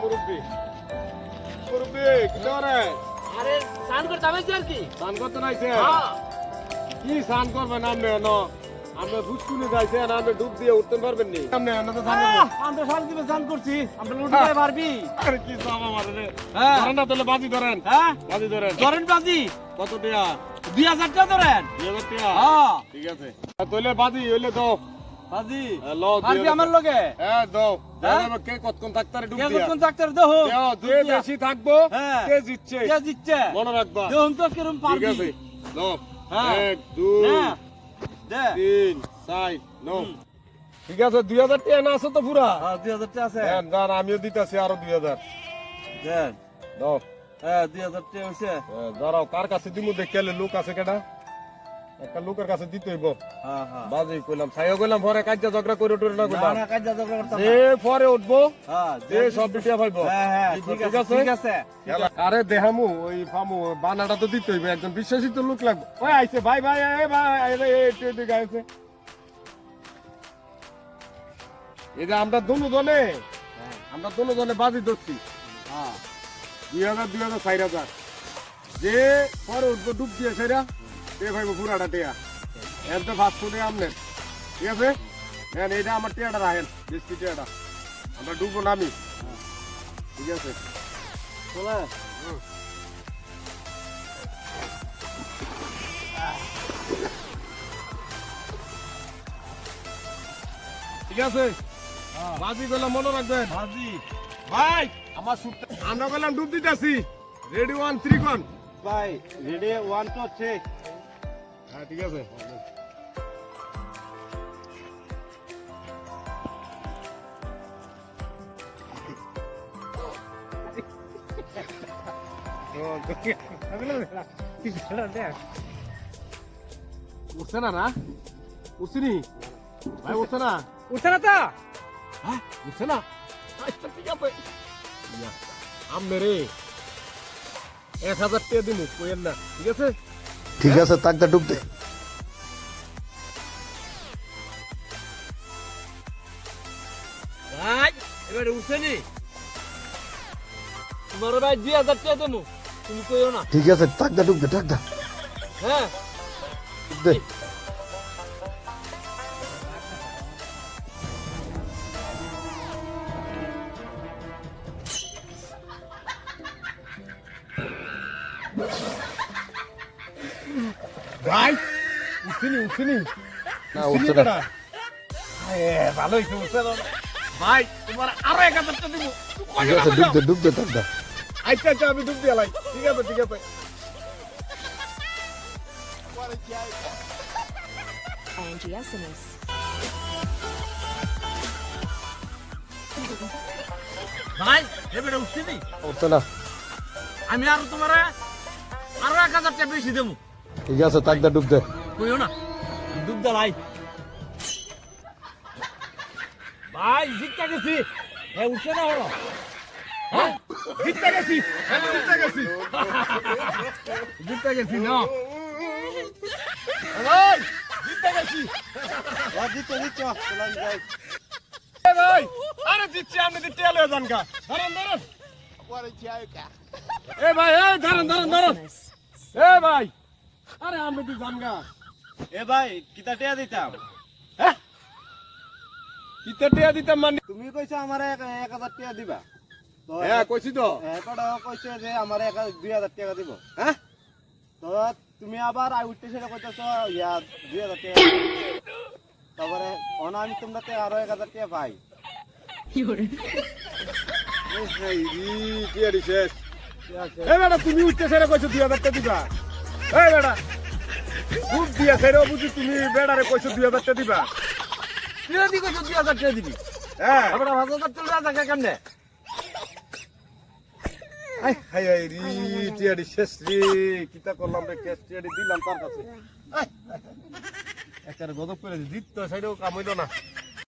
মুরব্বি। মুরব্বি কি করে আরে স্নান করতে হবে আর কি? স্নান করতে নাইছে হ্যাঁ। কি স্নান করবেন আপনি ন আপনি বুঝকুনি যাইছেন আপনি ডুব দিয়ে উঠতে পারবেন নি? আপনি এনে তো স্নান আমরা সব দিবে স্নান করছি। আমরা লুটতে পারবি। আরে কি সব আমার রে? হ্যাঁ। ধরেন না তাহলে বাজি ধরেন। হ্যাঁ। বাজি ধরেন। ধরেন বাজি। কত দুই হাজার টাকা ধরেন। দুই হাজার টিয়া? হ্যাঁ। ঠিক আছে। তাহলে বাজি হইলে দাও। হ্যাঁ, লও পারবি আমার লগে? হ্যাঁ দাও হ্যাঁ? কে কতক্ষণ থাকতারে ডুব কে দিয়া? কোন দেহ? দেও, বেশি থাকব হ্যাঁ। কে জিতছে? কে দিচ্ছে মনে রাখবা। দেহন তো কিরম ঠিক আছে। দাও হ্যাঁ। এক দুই তিন চার নৌ ঠিক আছে দুই হাজার টাকা না আছে তো পুরা? হ্যাঁ দুই হাজার টাকা আছে। দেন, দেন, আমিও দিতেছি আরও দুই হাজার। দেন। দাও হ্যাঁ দুই হাজার টাকা হয়েছে দাঁড়াও কার কাছে দিমু? দেখে লোক আছে কেটা একটা লোকের কাছে দিতে হইব। হ্যাঁ হ্যাঁ। বাজি কইলাম সাইও কইলাম পরে ঝগড়া করে টরে না। না কইলাম না কাজ যাবে করতে যে পরে উঠবো হ্যাঁ যে সব হ্যাঁ হ্যাঁ ঠিক আছে? ঠিক আছে। আরে দেহামু ওই ফামু বানাটা তো দিতে হইবে একজন বিশ্বাসী তো লোক লাগবে। ওই আইছে ভাই ভাই এ ভাই এই রে, এই একটু এদিকে আইছে। এই যে আমরা দুনো জনে আমরা দুনো জনে বাজি ধরছি। হ্যাঁ। দুই হাজার দুই হাজার চার হাজার। যে পরে উঠবো ডুব দিয়ে সেরা পুরাটা টিয়া এর তো শুনে আমনের ঠিক আছে? হ্যাঁ আমার টিয়াটা রাখেন মিষ্টি টিয়াটা। আমরা ডুববো নামি ঠিক আছে? চলে। ঠিক আছে? বাজি গেলে মনে রাখবেন। বাজি। ভাই আমার আমরা গেলাম ডুব দিতেছি। রেডি ওয়ান থ্রি ভাই রেডি ওয়ান টু থ্রি হ্যাঁ ঠিক আছে। উঠছে না না? উঠছি নি? ভাই উঠছে না? উঠছে না তো? হ্যাঁ উঠছে না? আচ্ছা ঠিক আছে। ইয়া, আমনে এক হাজার টাকা দিমু কইেন না ঠিক আছে? ঠিক আছে তাকদা ডুব দে। ভাই এবারে উঠছে নি। তোমার ভাই দুই হাজার টাকা দেবো। তুমি কইও না। ঠিক আছে তাকদা ডুব দে তাকদা। হ্যাঁ। দে। ভাই উঠিনি উঠিনি। না উঠছে না। ভালো হয়েছে উঠছে ভাই তোমার আরও এক হাজার টাকা দিব। ঠিক আছে ডুব দে ডুব দে তাকদা আচ্ছা আচ্ছা আমি ডুব দিয়ে লাই। ঠিক আছে ঠিক আছে। INGSMS. ভাই এবারে উঠছে নি? উঠছে না। আমি আর তোমার আরও এক হাজার টাকা বেশি দেবো। ঠিক আছে তাকদা ডুব দে। কইও না দুধ দালাই ভাই জিততে গেছি। এ উঠছে না হলো? হ্যাঁ? জিততে গেছি। আমি জিতে গেছি জিততে গেছি না। ভাই জিততে গেছি। জিতে জিতে ভাই আরে জিতছি আপনি দিতে এলো জানকা। ধরেন ধরেন। এ ভাই এ ধরেন ধরেন ধরেন। এ ভাই আরে আমি তো জানগা এ ভাই কিতা টিয়া দিতাম? কিতে টিয়া দিতাম মানে? তুমি কইছো আমার এক হাজার টাকা দিবা। হ্যাঁ কইছি তো। কইছে যে আমার এক দুই হাজার টাকা দিব। হ্যাঁ তো তুমি আবার আই উঠতে সেটা কইতেছ ইয়া দুই হাজার টাকা তারপরে অন আমি তোমরা তে আরও এক হাজার টাকা পাই। এই রি টিয়া শেষ এ বেটা তুমি উঠতে সেরে কইছো দুই হাজার টাকা দিবা। এই বেটা খুব দিয়া সেরে বুঝি তুমি বেড়ারে কইছো দুই হাজার টাকা দিবা? তুই দি কইছো দুই হাজার টাকা দিবি? হ্যাঁ। তারপরে পাঁচ হাজার টাকা টাকা কেমনে? হাই হাই হাই রি টিয়াডি শেষ রে কিতা করলাম রে ক্যাশ টিয়াডি দিলাম তার কাছে। একটা করে দিত সাইডেও কাম হইল না।